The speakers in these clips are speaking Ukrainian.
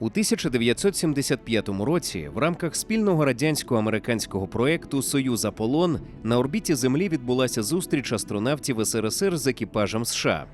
У 1975 році в рамках спільного радянсько-американського проекту Союз Аполлон на орбіті Землі відбулася зустріч астронавтів СРСР з екіпажем США.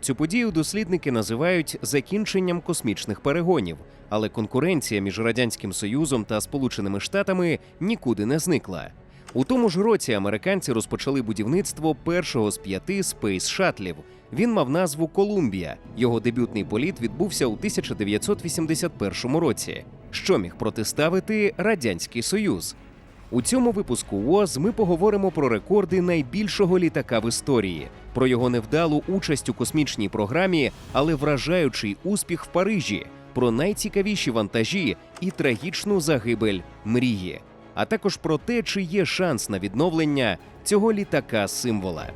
Цю подію дослідники називають закінченням космічних перегонів, але конкуренція між радянським союзом та Сполученими Штатами нікуди не зникла. У тому ж році американці розпочали будівництво першого з п'яти спейс шатлів. Він мав назву Колумбія. Його дебютний політ відбувся у 1981 році. Що міг протиставити Радянський Союз? У цьому випуску УОЗ ми поговоримо про рекорди найбільшого літака в історії, про його невдалу участь у космічній програмі, але вражаючий успіх в Парижі, про найцікавіші вантажі і трагічну загибель мрії, а також про те, чи є шанс на відновлення цього літака символа.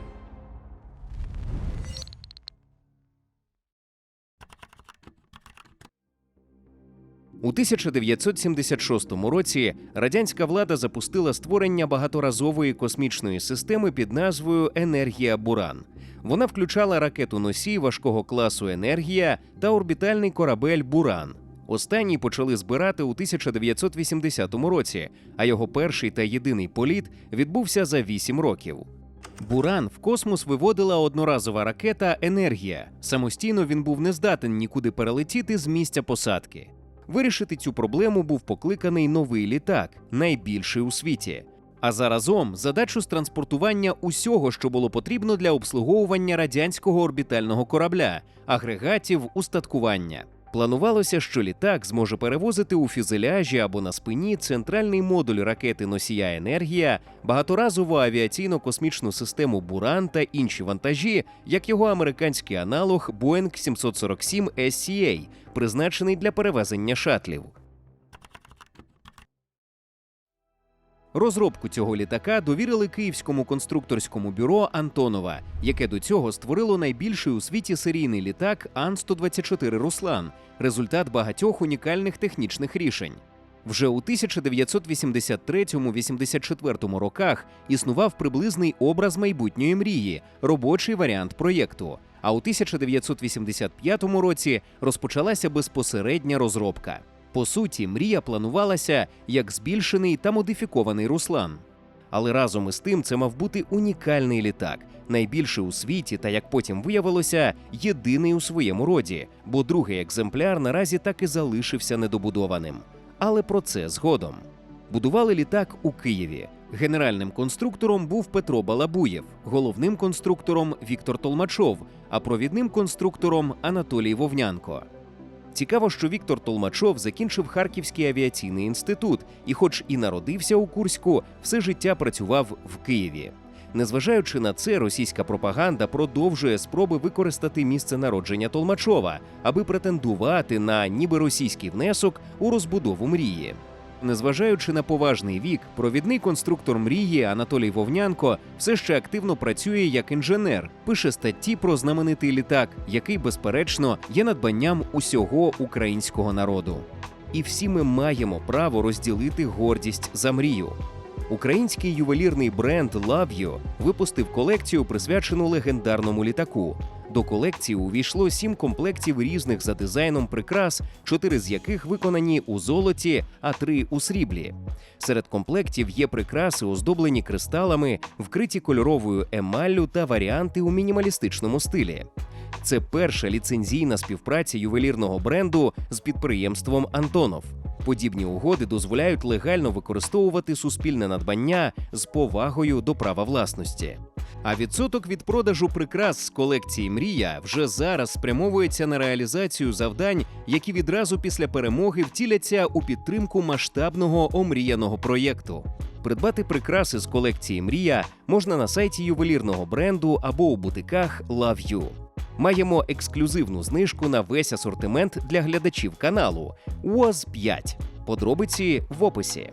У 1976 році радянська влада запустила створення багаторазової космічної системи під назвою Енергія Буран. Вона включала ракету носій важкого класу Енергія та орбітальний корабель Буран. Останній почали збирати у 1980 році, а його перший та єдиний політ відбувся за 8 років. Буран в космос виводила одноразова ракета Енергія. Самостійно він був не здатен нікуди перелетіти з місця посадки. Вирішити цю проблему був покликаний новий літак, найбільший у світі. А заразом задачу з транспортування усього, що було потрібно для обслуговування радянського орбітального корабля, агрегатів, устаткування. Планувалося, що літак зможе перевозити у фюзеляжі або на спині центральний модуль ракети носія енергія, багаторазову авіаційно-космічну систему Буран та інші вантажі, як його американський аналог Boeing 747 SCA, призначений для перевезення шатлів. Розробку цього літака довірили київському конструкторському бюро Антонова, яке до цього створило найбільший у світі серійний літак Ан-124 Руслан, результат багатьох унікальних технічних рішень. Вже у 1983-84 роках існував приблизний образ майбутньої мрії, робочий варіант проєкту. А у 1985 році розпочалася безпосередня розробка. По суті, мрія планувалася як збільшений та модифікований Руслан. Але разом із тим це мав бути унікальний літак, найбільший у світі, та як потім виявилося, єдиний у своєму роді, бо другий екземпляр наразі так і залишився недобудованим. Але про це згодом. Будували літак у Києві. Генеральним конструктором був Петро Балабуєв, головним конструктором Віктор Толмачов, а провідним конструктором Анатолій Вовнянко. Цікаво, що Віктор Толмачов закінчив Харківський авіаційний інститут і, хоч і народився у Курську, все життя працював в Києві. Незважаючи на це, російська пропаганда продовжує спроби використати місце народження Толмачова, аби претендувати на ніби російський внесок у розбудову мрії. Незважаючи на поважний вік, провідний конструктор мрії Анатолій Вовнянко все ще активно працює як інженер, пише статті про знаменитий літак, який, безперечно, є надбанням усього українського народу. І всі ми маємо право розділити гордість за мрію. Український ювелірний бренд You випустив колекцію, присвячену легендарному літаку. До колекції увійшло сім комплектів різних за дизайном прикрас, чотири з яких виконані у золоті, а три у сріблі. Серед комплектів є прикраси, оздоблені кристалами, вкриті кольоровою емаллю та варіанти у мінімалістичному стилі. Це перша ліцензійна співпраця ювелірного бренду з підприємством Антонов. Подібні угоди дозволяють легально використовувати суспільне надбання з повагою до права власності. А відсоток від продажу прикрас з колекції Мрія вже зараз спрямовується на реалізацію завдань, які відразу після перемоги втіляться у підтримку масштабного омріяного проєкту. Придбати прикраси з колекції Мрія можна на сайті ювелірного бренду або у бутиках Love You. Маємо ексклюзивну знижку на весь асортимент для глядачів каналу УОЗ 5. Подробиці в описі.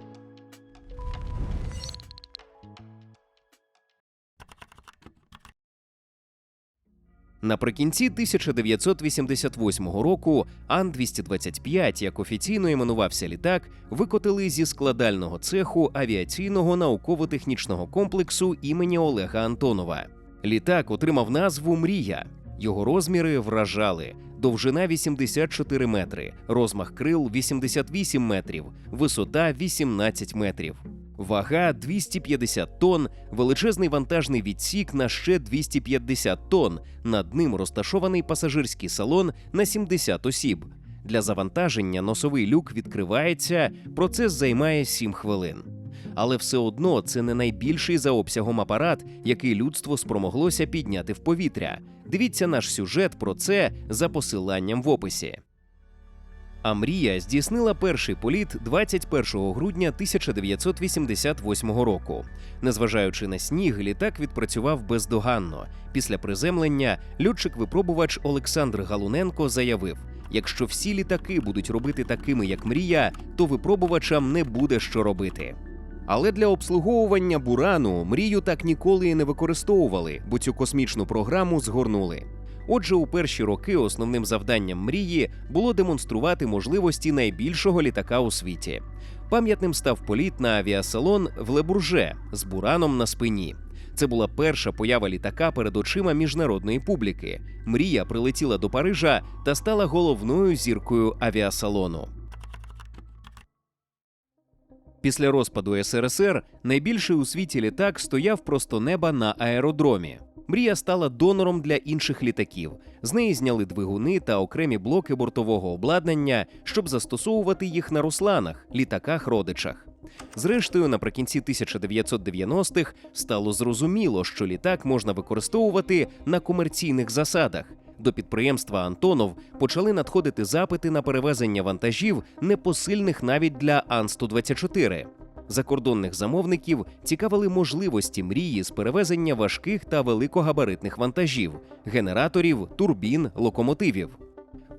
Наприкінці 1988 року Ан-225, як офіційно іменувався літак, викотили зі складального цеху авіаційного науково-технічного комплексу імені Олега Антонова. Літак отримав назву Мрія. Його розміри вражали довжина 84 метри, розмах крил 88 метрів, висота 18 метрів. Вага 250 тонн, величезний вантажний відсік на ще 250 тонн. Над ним розташований пасажирський салон на 70 осіб. Для завантаження носовий люк відкривається, процес займає 7 хвилин. Але все одно це не найбільший за обсягом апарат, який людство спромоглося підняти в повітря. Дивіться наш сюжет про це за посиланням в описі. А мрія здійснила перший політ 21 грудня 1988 року. Незважаючи на сніг, літак відпрацював бездоганно. Після приземлення льотчик-випробувач Олександр Галуненко заявив: якщо всі літаки будуть робити такими, як мрія, то випробувачам не буде що робити. Але для обслуговування бурану мрію так ніколи і не використовували, бо цю космічну програму згорнули. Отже, у перші роки основним завданням мрії було демонструвати можливості найбільшого літака у світі. Пам'ятним став політ на авіасалон в Лебурже з бураном на спині. Це була перша поява літака перед очима міжнародної публіки. Мрія прилетіла до Парижа та стала головною зіркою авіасалону. Після розпаду СРСР найбільший у світі літак стояв просто неба на аеродромі. Мрія стала донором для інших літаків. З неї зняли двигуни та окремі блоки бортового обладнання, щоб застосовувати їх на русланах, літаках-родичах. Зрештою, наприкінці 1990-х стало зрозуміло, що літак можна використовувати на комерційних засадах. До підприємства Антонов почали надходити запити на перевезення вантажів, непосильних навіть для Ан-124. Закордонних замовників цікавили можливості мрії з перевезення важких та великогабаритних вантажів, генераторів, турбін, локомотивів.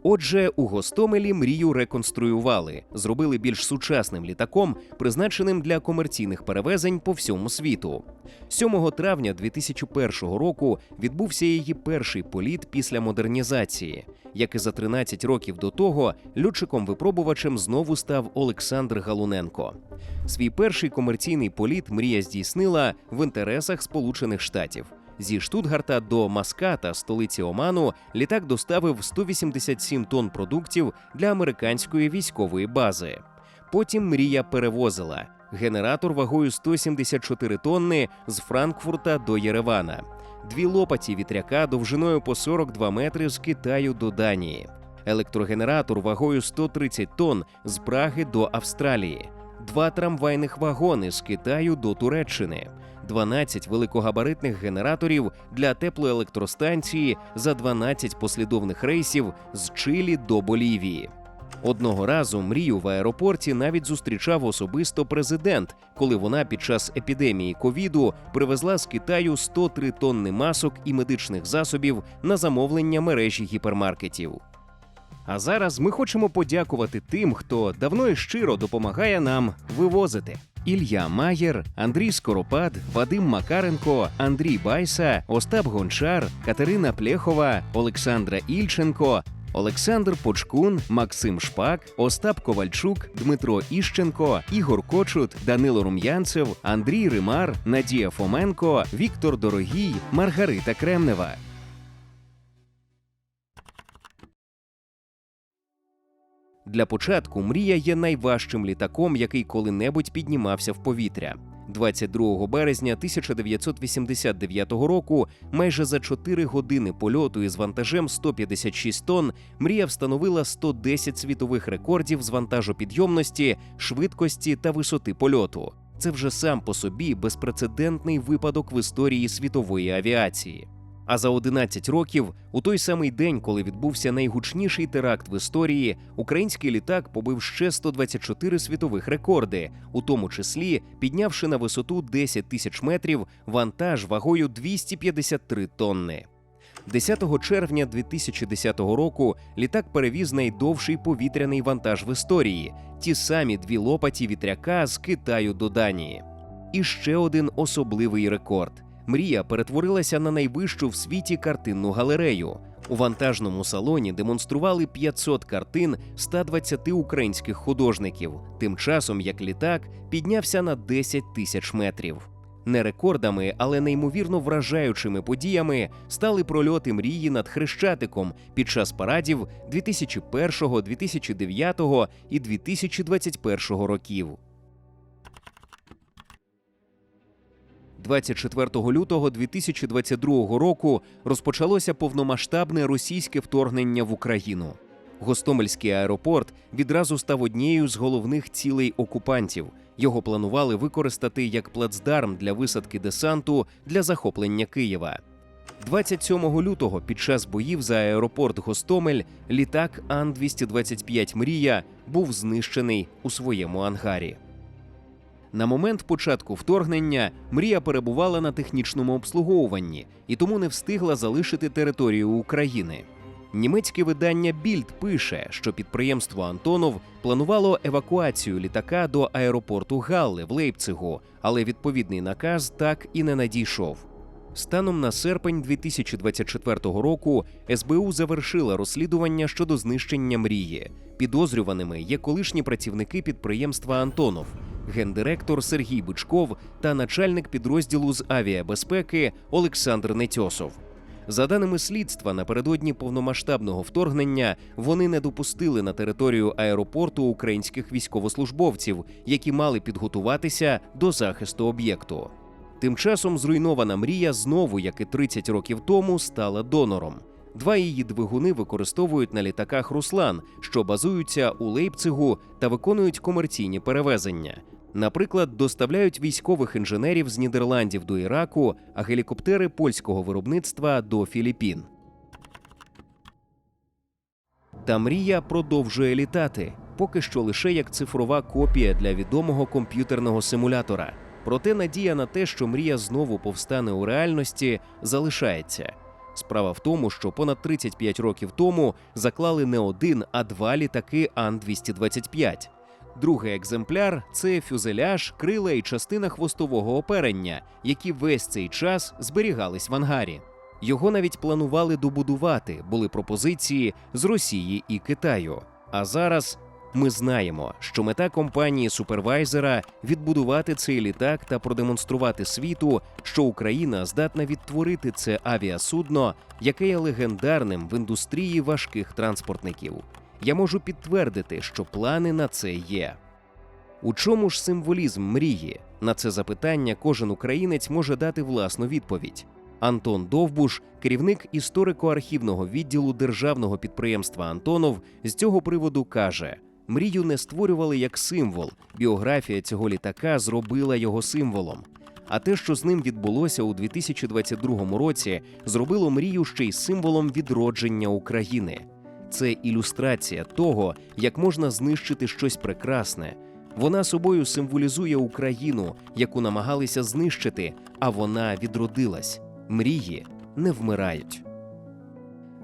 Отже, у Гостомелі мрію реконструювали, зробили більш сучасним літаком, призначеним для комерційних перевезень по всьому світу. 7 травня 2001 року відбувся її перший політ після модернізації. Як і за 13 років до того, льотчиком-випробувачем знову став Олександр Галуненко. Свій перший комерційний політ мрія здійснила в інтересах Сполучених Штатів. Зі Штутгарта до Маската, столиці Оману, літак доставив 187 тонн продуктів для американської військової бази. Потім мрія перевозила генератор вагою 174 тонни з Франкфурта до Єревана, дві лопаті вітряка довжиною по 42 метри з Китаю до Данії, електрогенератор вагою 130 тонн з Праги до Австралії, два трамвайних вагони з Китаю до Туреччини. 12 великогабаритних генераторів для теплоелектростанції за 12 послідовних рейсів з Чилі до Болівії. Одного разу мрію в аеропорті навіть зустрічав особисто президент, коли вона під час епідемії ковіду привезла з Китаю 103 тонни масок і медичних засобів на замовлення мережі гіпермаркетів. А зараз ми хочемо подякувати тим, хто давно і щиро допомагає нам вивозити. Ілля Маєр, Андрій Скоропад, Вадим Макаренко, Андрій Байса, Остап Гончар, Катерина Плєхова, Олександра Ільченко, Олександр Почкун, Максим Шпак, Остап Ковальчук, Дмитро Іщенко, Ігор Кочут, Данило Рум'янцев, Андрій Римар, Надія Фоменко, Віктор Дорогій, Маргарита Кремнева. Для початку мрія є найважчим літаком, який коли-небудь піднімався в повітря. 22 березня 1989 року, майже за 4 години польоту із вантажем 156 тонн, мрія встановила 110 світових рекордів з вантажопідйомності, швидкості та висоти польоту. Це вже сам по собі безпрецедентний випадок в історії світової авіації. А за 11 років, у той самий день, коли відбувся найгучніший теракт в історії, український літак побив ще 124 світових рекорди, у тому числі піднявши на висоту 10 тисяч метрів вантаж вагою 253 тонни. 10 червня 2010 року літак перевіз найдовший повітряний вантаж в історії ті самі дві лопаті вітряка з Китаю до Данії. І ще один особливий рекорд. Мрія перетворилася на найвищу в світі картинну галерею. У вантажному салоні демонстрували 500 картин 120 українських художників, тим часом як літак піднявся на 10 тисяч метрів. Не рекордами, але неймовірно вражаючими подіями стали прольоти мрії над Хрещатиком під час парадів 2001, 2009 і 2021 років. 24 лютого 2022 року розпочалося повномасштабне російське вторгнення в Україну. Гостомельський аеропорт відразу став однією з головних цілей окупантів. Його планували використати як плацдарм для висадки десанту для захоплення Києва. 27 лютого під час боїв за аеропорт Гостомель літак Ан-225 Мрія був знищений у своєму ангарі. На момент початку вторгнення мрія перебувала на технічному обслуговуванні і тому не встигла залишити територію України. Німецьке видання Більд пише, що підприємство Антонов планувало евакуацію літака до аеропорту Галле в Лейпцигу, але відповідний наказ так і не надійшов. Станом на серпень 2024 року СБУ завершила розслідування щодо знищення мрії. Підозрюваними є колишні працівники підприємства Антонов, гендиректор Сергій Бичков та начальник підрозділу з авіабезпеки Олександр Нетьосов. За даними слідства, напередодні повномасштабного вторгнення вони не допустили на територію аеропорту українських військовослужбовців, які мали підготуватися до захисту об'єкту. Тим часом зруйнована мрія знову, як і 30 років тому, стала донором. Два її двигуни використовують на літаках Руслан, що базуються у Лейпцигу та виконують комерційні перевезення. Наприклад, доставляють військових інженерів з Нідерландів до Іраку, а гелікоптери польського виробництва до Філіппін. Та мрія продовжує літати, поки що лише як цифрова копія для відомого комп'ютерного симулятора. Проте надія на те, що мрія знову повстане у реальності, залишається. Справа в тому, що понад 35 років тому заклали не один, а два літаки Ан-225. Другий екземпляр це фюзеляж, крила і частина хвостового оперення, які весь цей час зберігались в ангарі. Його навіть планували добудувати, були пропозиції з Росії і Китаю. А зараз ми знаємо, що мета компанії супервайзера відбудувати цей літак та продемонструвати світу, що Україна здатна відтворити це авіасудно, яке є легендарним в індустрії важких транспортників. Я можу підтвердити, що плани на це є. У чому ж символізм мрії? На це запитання кожен українець може дати власну відповідь. Антон Довбуш, керівник історико-архівного відділу державного підприємства Антонов, з цього приводу каже: мрію не створювали як символ. Біографія цього літака зробила його символом. А те, що з ним відбулося у 2022 році, зробило мрію ще й символом відродження України. Це ілюстрація того, як можна знищити щось прекрасне. Вона собою символізує Україну, яку намагалися знищити, а вона відродилась. Мрії не вмирають.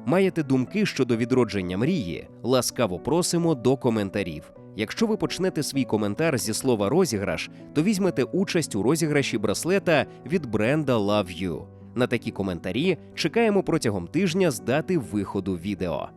Маєте думки щодо відродження мрії? Ласкаво просимо до коментарів. Якщо ви почнете свій коментар зі слова розіграш, то візьмете участь у розіграші браслета від бренда Love You. На такі коментарі чекаємо протягом тижня з дати виходу відео.